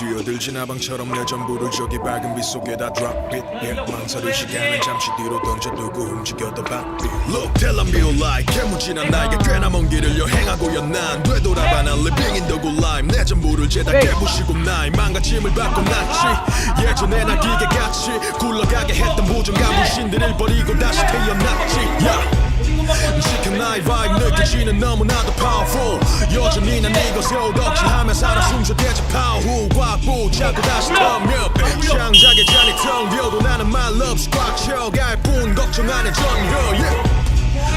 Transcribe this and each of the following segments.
뛰어들진 아방처럼 내 전부를 저기 밝은 빛 속에다 drop it. yeah. 망설일 시간은 잠시 뒤로 던져두고 움직여도 바삐. Look tell them be like 개무진한 나에게 꽤나 먼 길을 여행하고야 난 되돌아봐 난 living in the good life. 내 전부를 죄다 깨부시고 나의 망가짐을 받고 났지. 예전에 나 기계같이 굴러가게 했던 부정과 불신들을 버리고 다시 태어났지. Yeah. 지켜 나의 vibe 느껴지는 너무나도 powerful. 여전히 난 이것에 덕질하며 살아 숨쉬대지 파후 꽉 붙잡고 다시 덤벼 창작의 잔이 텅 비어도 나는 my love's 꽉 채워갈 뿐 걱정 안 해 전혀 yeah.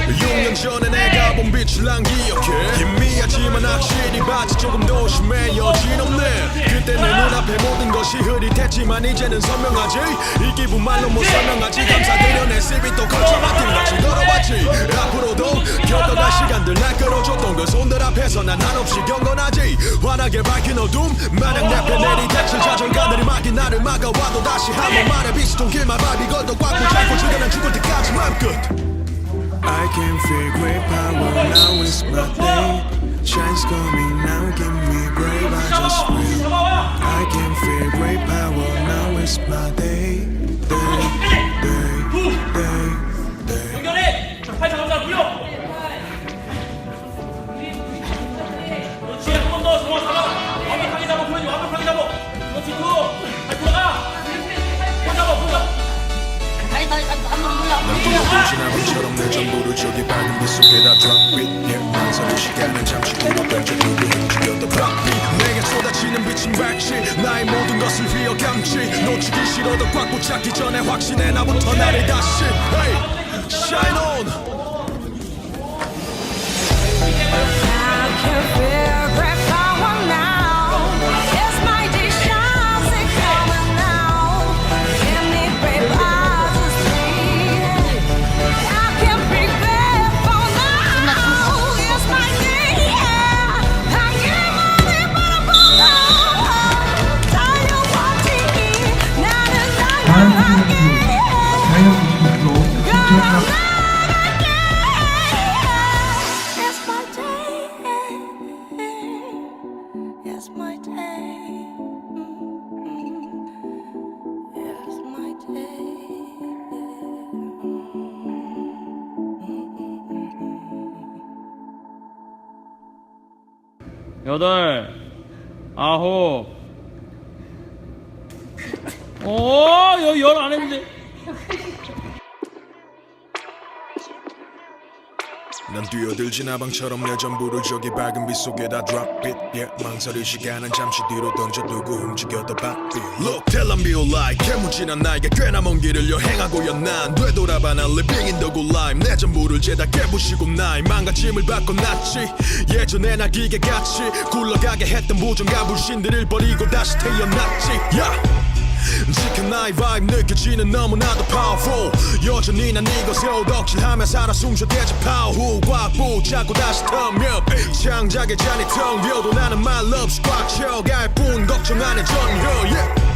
6년 전에 내가 본 빛을 난 기억해. 희미하지만 확실히 봤지 조금 더 심해 여진 없네 그때 내 눈앞에 모든 것이 흐릿했지만 이제는 선명하지 이 기분 말로 못 설명하지 감사드려 내 CV 또 거쳐만 팀같이 걸어왔지 앞으로도 겪어갈 시간들 날 끌어줬던 그 손들 앞에서 난 한없이 경건하지 환하게 밝힌 어둠 마냥 내편 내리 대칠 자전가들이 막힌 나를 막아와도 다시 한 번 말해 비스통 길만 밟이 걸도 꽉 붙잡고 지금 난 죽을 때까지 맘끝 I can feel great power now it's my day. Shine's coming now, give me brave. I just will. I can feel great power now it's my day. Day, day, day, day. 연결해! 자, 팔자 감사 굴려! 그렇지, 한 번 더, 정확 잡아! 완벽하게 잡아, 보여줘, 완벽하게 잡아! 그렇지, 또! 잘 돌아가! 손 잡아, 손 잡아! 다시 다시 다시 한번 눌러 난 뛰어들진 아방처럼 내 전부를 저기 밝은 빛 속에 다 drop it yeah. 망설일 시간은 것을 휘어감지. 놓치기 싫어도 꽉 붙잡기 전에 확신해. 나부터 나를 다시. Hey, shine on 여덟, 아홉, 오, 여기 열안 했는데. 난 뛰어들진 아방처럼 내 전부를 저기 밝은 빛 속에다 drop it. yeah. 망설일 시간은 잠시 뒤로 던져두고 움직여도 바삐. Look tell them be like 개무진한 나에게 꽤나 먼 길을 여행하고야 난 되돌아봐. 난 living in the good life. 내 전부를 죄다 깨부시고 나의 망가짐을 났지. 예전에 나 기계같이 굴러가게 했던 부정과 불신들을 버리고 다시 태어났지. Yeah. 지켜 나의 vibe 느껴지는 너무나도 powerful. 여전히 난 이곳에 덕질하며 살아 숨쉬대지 파후 꽉 붙잡고 다시 덤벼 창작의 잔이 텅 비어도 나는 my love's 꽉 채워갈 뿐 걱정 안 해 전혀 yeah.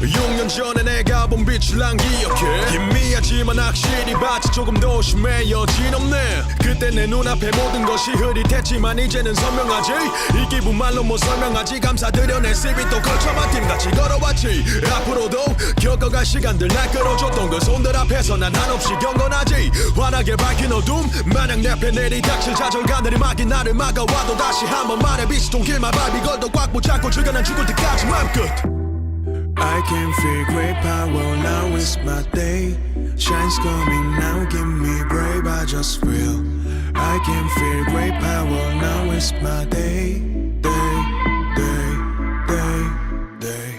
6년 전에 내가 본 빛을 난 기억해. 희미하지만 확실히 봤지 조금 더 심해 여진 없네. 그때 내 눈앞에 모든 것이 흐릿했지만 이제는 선명하지. 이 기분 말로 못 설명하지? 감사드려 내 CV 또 걸쳐만 팀같이 걸어왔지. 앞으로도 겪어갈 시간들 날 끌어줬던 그 손들 앞에서 난 한없이 경건하지. 환하게 밝힌 어둠 마냥 내편 내리닥칠 자전가들이 막힌 나를 막아와도 다시 한번 말해. 비스통 길만 밟이 걸도 꽉 붙잡고 즐겨 죽을 때까지 맘끝 I can feel great power, now it's my day. Shine's coming now, give me brave, I just feel. I can feel great power, now it's my day. Day, day, day, day.